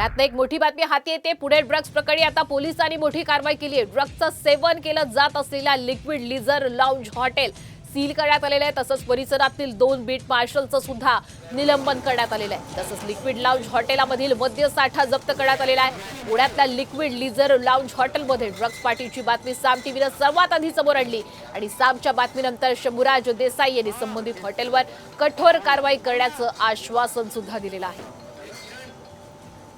पुण्यात एक मोठी बातमी हाती येते. पुणे ड्रग्ज प्रकरणी आता पोलिसांनी मोठी कारवाई केली आहे. ड्रग्जचं सेवन केलं जात असलेल्या liquid leisure lounge hotel seal करण्यात आलेलं आहे. तसंच परिसरातील दोन बीट मार्शलचं सुद्धा निलंबन करण्यात आलेलं आहे. तसंच लिक्विड लाऊंज हॉटेलामधील मद्यसाठा जप्त करण्यात आलेला आहे. पुण्यातल्या लिक्विड लिझर लाऊंज हॉटेलमध्ये ड्रग्ज पार्टीची बातमी साम टीव्हीनं सर्वात आधी समोर आणली. आणि सामच्या बातमीनंतर शंभूराज देसाई यांनी संबंधित हॉटेलवर कठोर कारवाई करण्याचं आश्वासन सुद्धा दिलेलं आहे.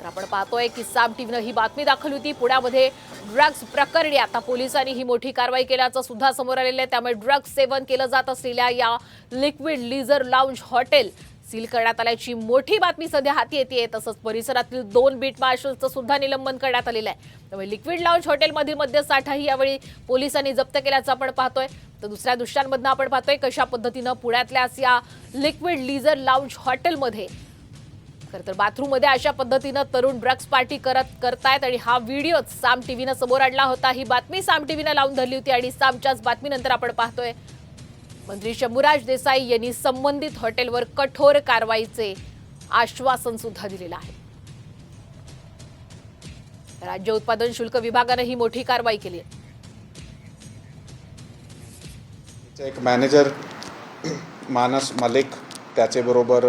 तर आपण पाहतोय की साम टीव्हीनं ही बातमी दाखल होती. पुण्यामध्ये ड्रग्ज प्रकरणी आता पोलिसांनी ही मोठी कारवाई केल्याचं सुद्धा समोर आलेलं आहे. त्यामुळे ड्रग्ज सेवन केलं जात असलेल्या या liquid leisure lounge hotel seal करण्यात आल्याची मोठी बातमी सध्या हाती येते तसंच परिसरातील दोन बीट मार्शलचं सुद्धा निलंबन करण्यात आलेलं आहे. त्यामुळे लिक्विड लाऊंज हॉटेलमधील मद्यसाठाही यावेळी पोलिसांनी जप्त केल्याचं आपण पाहतोय. तर दुसऱ्या दृश्यांमधनं आपण पाहतोय कशा पद्धतीनं पुण्यातल्याच या लिक्विड लिझर लाऊंज हॉटेलमध्ये खरं तर बाथरूममध्ये अशा पद्धतीनं तरुण ड्रग्ज पार्टी करत करतायत आणि हा व्हिडिओ साम टीव्हीनं समोर आणला होता. ही बातमी साम टीव्हीनं लावून धरली होती आणि सामच्याच बातमीनंतर आपण पाहतोय. मंत्री शंभूराज देसाई यांनी संबंधित हॉटेलवर कठोर कारवाईचे आश्वासन सुद्धा दिलेलं आहे. राज्य उत्पादन शुल्क विभागानं ही मोठी कारवाई केली आहे. एक मॅनेजर मानस मलिक त्याचेबरोबर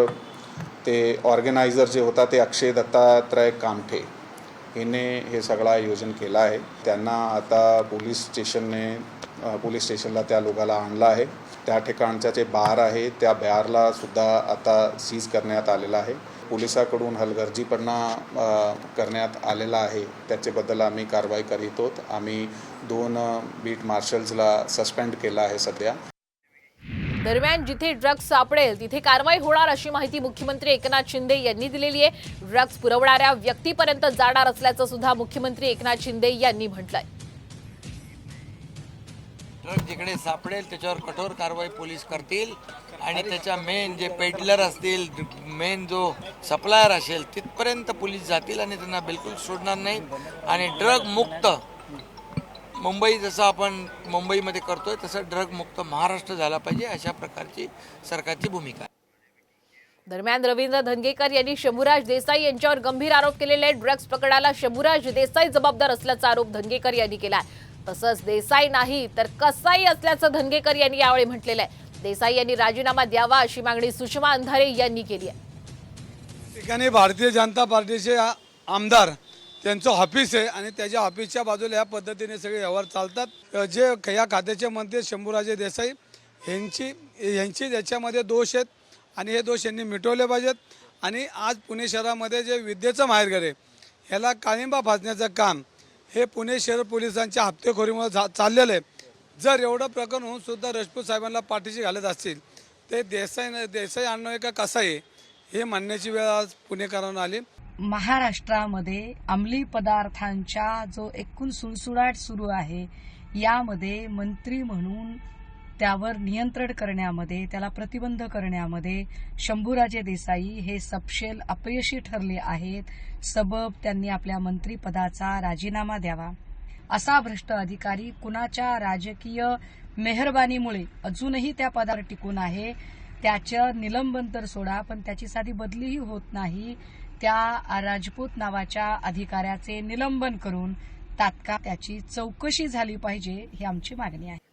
ते ऑर्गनायझर जे होता ते अक्षय दत्तात्रय कामठे हिने हे सगळं आयोजन केलं आहे. त्यांना आता पोलीस स्टेशनने पोलीस स्टेशनला त्या लोकाला आणलं आहे. त्या ठिकाणच्या जे बार आहे त्या बारला सुद्धा आता सीज करण्यात आलेला आहे. पोलिसाकडून हलगर्जीपणा करण्यात आलेला आहे. त्याच्याबद्दल आम्ही कारवाई करीत आहोत. आम्ही दोन बीट मार्शल्सला सस्पेंड केलं आहे सध्या. दरम्यान जिथे ड्रग्ज सापडेल तिथे कारवाई होणार अशी माहिती मुख्यमंत्री एकनाथ शिंदे यांनी दिलेली आहे. ड्रग्ज पुरवणाऱ्या व्यक्तीपर्यंत जाणार असल्याचं सुद्धा मुख्यमंत्री एकनाथ शिंदे यांनी म्हटलंय. ट्रक जिकडे सापडेल त्याच्यावर कठोर कारवाई पोलीस करतील. आणि त्याच्या मेन जे पेडलर असतील मेन जो सप्लायर असेल तिथपर्यंत पोलीस जातील आणि त्यांना बिलकुल सोडणार नाही. आणि ड्रग मुक्त मुंबई जसं आपण मुंबईमध्ये करतोय तसं ड्रग मुक्त महाराष्ट्र झाला पाहिजे अशा प्रकारची सरकारची भूमिका दरम्यान रवींद्र धनगेकर यांनी शंभूराज देसाई यांच्यावर गंभीर आरोप केलेले आहेत. ड्रग्ज प्रकरणाला शंभूराज देसाई जबाबदार असल्याचा आरोप धनगेकर यांनी केला तसंच देसाई नाही तर कसाई असल्याचं धनगेकर यांनी यावेळी म्हटलेलं आहे. देसाई यांनी राजीनामा द्यावा अशी मागणी सुषमा अंधारे यांनी केली आहे. ठिकाणी भारतीय जनता पार्टीचे आ- आमदार त्यांचं ऑफिस आहे आणि त्याच्या ऑफिसच्या बाजूला या पद्धतीने सगळे व्यवहार चालतात. जे या खात्याचे मंत्री शंभूराजे देसाई यांची यांची याच्यामध्ये दोष आहेत आणि हे दोष यांनी मिटवले पाहिजेत. आणि आज पुणे शहरामध्ये जे विद्येचं माहेरघर आहे ह्याला काळिंबा फासण्याचं काम हे पुणे शहर पोलिसांच्या हप्तेखोरीमुळे झा चाललेलं आहे. जर एवढं प्रकरण होऊन सुद्धा रजपूत साहेबांना पाठीशी घालत असतील ते देसाई देसाई आणणं का कसं आहे हे म्हणण्याची वेळ आज पुणेकरांना आली. महाराष्ट्रामध्ये अंमली पदार्थांच्या जो एकूण सुळसुळाट सुरू आहे यामध्ये मंत्री म्हणून त्यावर नियंत्रण करण्यामध्ये त्याला प्रतिबंध करण्यामध्ये शंभूराजे देसाई हे सपशेल अपयशी ठरले आहेत. सबब त्यांनी आपल्या मंत्रीपदाचा राजीनामा द्यावा. असा भ्रष्ट अधिकारी कुणाच्या राजकीय मेहरबानीमुळे अजूनही त्या पदावर टिकून आहे त्याचं निलंबन तर सोडा पण त्याची साधी बदलीही होत नाही. त्या राजपूत नावाच्या अधिकाऱ्याचे निलंबन करून तात्काळ त्याची चौकशी झाली पाहिजे ही आमची मागणी आहे.